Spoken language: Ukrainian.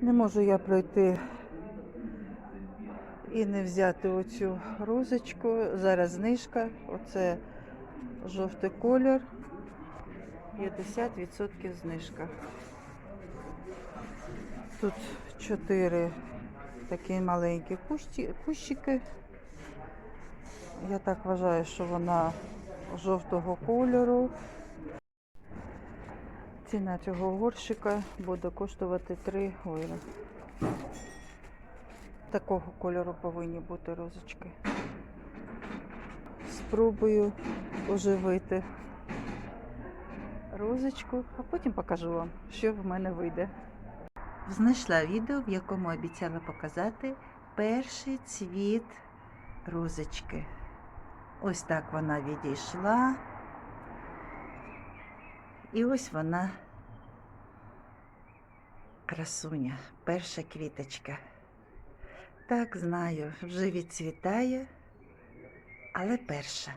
Не можу я пройти і не взяти оцю розочку. Зараз знижка. Оце жовтий колір. 50% знижка. Тут чотири такі маленькі кущики. Я так вважаю, що вона жовтого кольору. Ціна цього горщика буде коштувати 3 євро. Такого кольору повинні бути розочки. Спробую оживити розочку, а потім покажу вам, що в мене вийде. Знайшла відео, в якому обіцяла показати перший цвіт розочки. Ось так вона відійшла. І ось вона красуня, перша квіточка. Так, знаю, вже відцвітає, але перша.